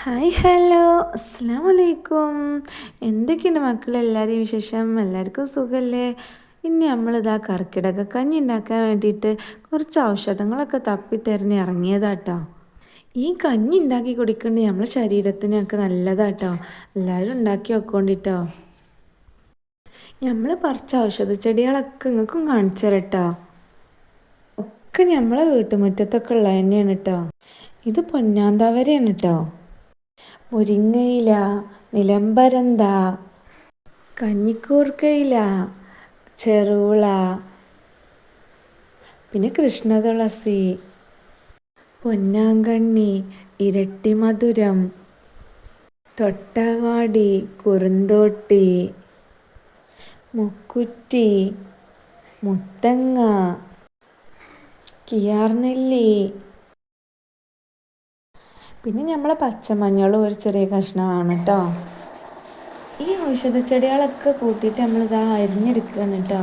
Hi hello. അസ്സാം വലൈക്കും എന്തൊക്കെയുണ്ട് മക്കളെല്ലാവരെയും വിശേഷം? എല്ലാവർക്കും സുഖമല്ലേ ഇനി നമ്മളിതാ കർക്കിടക കഞ്ഞി ഉണ്ടാക്കാൻ വേണ്ടിയിട്ട് കുറച്ച് ഔഷധങ്ങളൊക്കെ തപ്പിത്തെരഞ്ഞ് ഇറങ്ങിയതാട്ടോ. ഈ കഞ്ഞി ഉണ്ടാക്കി കുടിക്കേണ്ടി നമ്മളെ ശരീരത്തിനൊക്കെ നല്ലതാട്ടോ. എല്ലാവരും ഉണ്ടാക്കി വെക്കോണ്ടിട്ടോ. നമ്മൾ പറിച്ച ഔഷധ ചെടികളൊക്കെ നിങ്ങൾക്കും കാണിച്ചു തരട്ടോ. ഒക്കെ നമ്മളെ വീട്ടുമുറ്റത്തൊക്കെ ഉള്ളത് തന്നെയാണ് കേട്ടോ ഇത് പൊന്നാന്താവരെയാണ് കേട്ടോ മുരിങ്ങയില നിലമ്പരന്ത കഞ്ഞിക്കൂർക്കയില ചെറുള പിന്നെ കൃഷ്ണതുളസി പൊന്നാങ്കണ്ണി ഇരട്ടിമധുരം തൊട്ടവാടി കുറുന്തോട്ടി മുക്കുറ്റി മുത്തങ്ങ കിയാർനെല്ലി പിന്നെ നമ്മളെ പച്ചമഞ്ഞളും ഒരു ചെറിയ കഷ്ണമാണ് കേട്ടോ ഈ ഔഷധച്ചെടികളൊക്കെ കൂട്ടിയിട്ട് നമ്മളിതാ അരിഞ്ഞെടുക്കുകയാണ് കേട്ടോ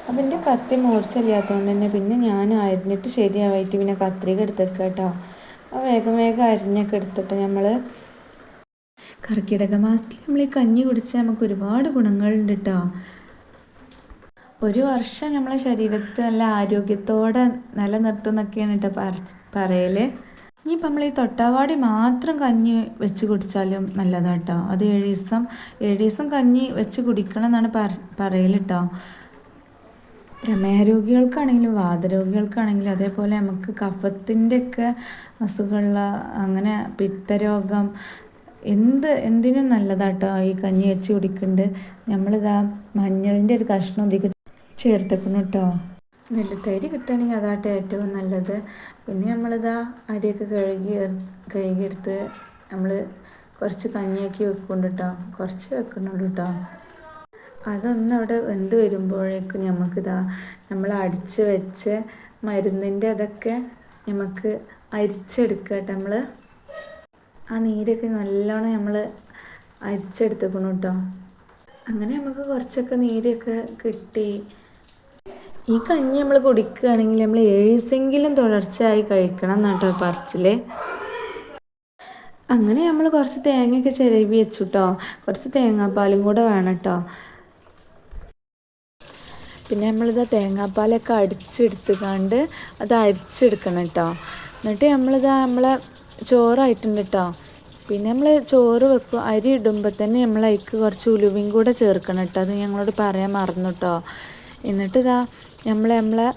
അപ്പം എന്റെ കത്തി മൂർച്ചയില്ലാത്തതുകൊണ്ട് തന്നെ പിന്നെ ഞാൻ അരിഞ്ഞിട്ട് ശരിയാവായിട്ട് പിന്നെ കത്രിക എടുത്തേക്കുക കേട്ടോ അപ്പോൾ വേഗം വേഗം അരിഞ്ഞൊക്കെ എടുത്തിട്ട് നമ്മൾ കർക്കിടക മാസത്തിൽ നമ്മൾ ഈ കഞ്ഞി കുടിച്ച് നമുക്ക് ഒരുപാട് ഗുണങ്ങളുണ്ട് കേട്ടോ ഒരു വർഷം നമ്മളെ ശരീരത്തെ നല്ല ആരോഗ്യത്തോടെ നിലനിർത്തുന്നൊക്കെയാണ് കേട്ടോ പറയൽ. ഇനിയിപ്പോൾ നമ്മൾ ഈ തൊട്ടാവാടി മാത്രം കഞ്ഞി വെച്ച് കുടിച്ചാലും നല്ലതാട്ടോ. അത് ഏഴ് ദിവസം ഏഴ് ദിവസം കഞ്ഞി വെച്ച് കുടിക്കണം എന്നാണ് പറയൽ കേട്ടോ പ്രമേഹ രോഗികൾക്കാണെങ്കിലും വാതരോഗികൾക്കാണെങ്കിലും അതേപോലെ നമുക്ക് കഫത്തിന്റെ ഒക്കെ അസുഖമുള്ള അങ്ങനെ പിത്തരോഗം എന്ത് എന്തിനും നല്ലതാട്ടോ ഈ കഞ്ഞി വെച്ച് കുടിക്കുന്നുണ്ട് നമ്മളിതാ മഞ്ഞളിന്റെ ഒരു കഷ്ണം ഒതുക്കി ചേർത്തേക്കണം കേട്ടോ നെല്ലുത്തരി കിട്ടുകയാണെങ്കിൽ അതാട്ടെ ഏറ്റവും നല്ലത്. പിന്നെ നമ്മളിതാ അരിയൊക്കെ കഴുകി കഴുകിയെടുത്ത് നമ്മൾ കുറച്ച് കഞ്ഞിയാക്കി വെക്കുന്നുണ്ട് കേട്ടോ കുറച്ച് വെക്കുന്നുണ്ട് കേട്ടോ അതൊന്നും അവിടെ വെന്ത് വരുമ്പോഴേക്കും നമുക്കിതാ നമ്മൾ അടിച്ച് വെച്ച് മരുന്നിന്റെ അതൊക്കെ നമുക്ക് അരിച്ചെടുക്കുക കേട്ടോ നമ്മൾ ആ നീരൊക്കെ നല്ലോണം നമ്മൾ അരിച്ചെടുത്തേക്കണം കേട്ടോ അങ്ങനെ നമുക്ക് കുറച്ചൊക്കെ നീരൊക്കെ കിട്ടി. ഈ കഞ്ഞി നമ്മൾ കുടിക്കുകയാണെങ്കിൽ നമ്മൾ ഏഴ് ദിവസമെങ്കിലും തുടർച്ചയായി കഴിക്കണം എന്നാട്ടോ പറച്ചിൽ അങ്ങനെ നമ്മൾ കുറച്ച് തേങ്ങയൊക്കെ ചിരവി വെച്ചു കേട്ടോ കുറച്ച് തേങ്ങാപ്പാലും കൂടെ വേണം കേട്ടോ പിന്നെ നമ്മളിത് തേങ്ങാപ്പാലൊക്കെ അടിച്ചെടുത്തുകൊണ്ട് അത് അരിച്ചെടുക്കണം കേട്ടോ എന്നിട്ട് നമ്മളിത് നമ്മളെ ചോറായിട്ടുണ്ട് കേട്ടോ പിന്നെ നമ്മൾ ചോറ് വെക്കും അരി ഇടുമ്പോൾ തന്നെ നമ്മൾ അതിക്ക് കുറച്ച് ഉലുവയും കൂടെ ചേർക്കണം കേട്ടോ അത് ഞങ്ങളോട് പറയാൻ മറന്നു കേട്ടോ എന്നിട്ട് ഇതാ നമ്മൾ നമ്മളെ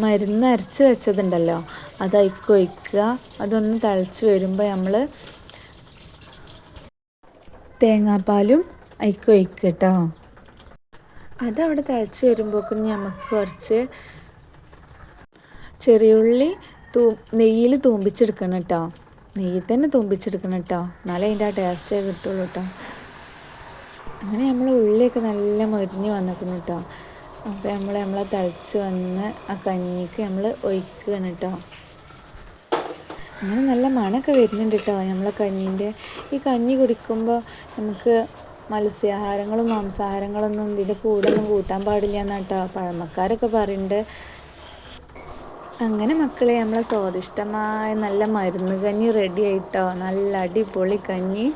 മരുന്ന് അരച്ച് വെച്ചതുണ്ടല്ലോ. അത് അതിക്ക് ഒഴിക്കുക. അതൊന്ന് തിളച്ച് വരുമ്പോൾ നമ്മൾ തേങ്ങാപ്പാലും അതിക്ക് ഒഴിക്കുക കേട്ടോ അതവിടെ തിളച്ച് വരുമ്പോഴേക്കും നമുക്ക് കുറച്ച് ചെറിയുള്ളി തൂ നെയ്യിൽ തൂമ്പിച്ചെടുക്കണം കേട്ടോ നെയ്യിൽ തന്നെ തൂമ്പിച്ചെടുക്കണം കേട്ടോ എന്നാലേ അതിന്റെ ആ ടേസ്റ്റേ കിട്ടുള്ളൂ കേട്ടോ അങ്ങനെ നമ്മൾ ഉള്ളിയൊക്കെ നല്ല മൊരിഞ്ഞ് വന്നിരിക്കുന്നു കേട്ടോ അപ്പോൾ നമ്മൾ നമ്മളെ തിളച്ച് വന്ന് ആ കഞ്ഞിക്ക് നമ്മൾ ഒഴിക്കുകയാണ് കേട്ടോ അങ്ങനെ നല്ല മണമൊക്കെ വരുന്നുണ്ട് കേട്ടോ നമ്മളെ കഞ്ഞീന്റെ. ഈ കഞ്ഞി കുടിക്കുമ്പോൾ നമുക്ക് മത്സ്യാഹാരങ്ങളും മാംസാഹാരങ്ങളൊന്നും ഇതിന്റെ കൂടൊന്നും കൂട്ടാൻ പാടില്ല എന്നാണ് കേട്ടോ പഴമക്കാരൊക്കെ പറയുന്നുണ്ട് അങ്ങനെ മക്കളെ നമ്മളെ സ്വാദിഷ്ടമായ നല്ല മരുന്ന് കഞ്ഞി റെഡി ആയിട്ടോ നല്ല അടിപൊളി കഞ്ഞി.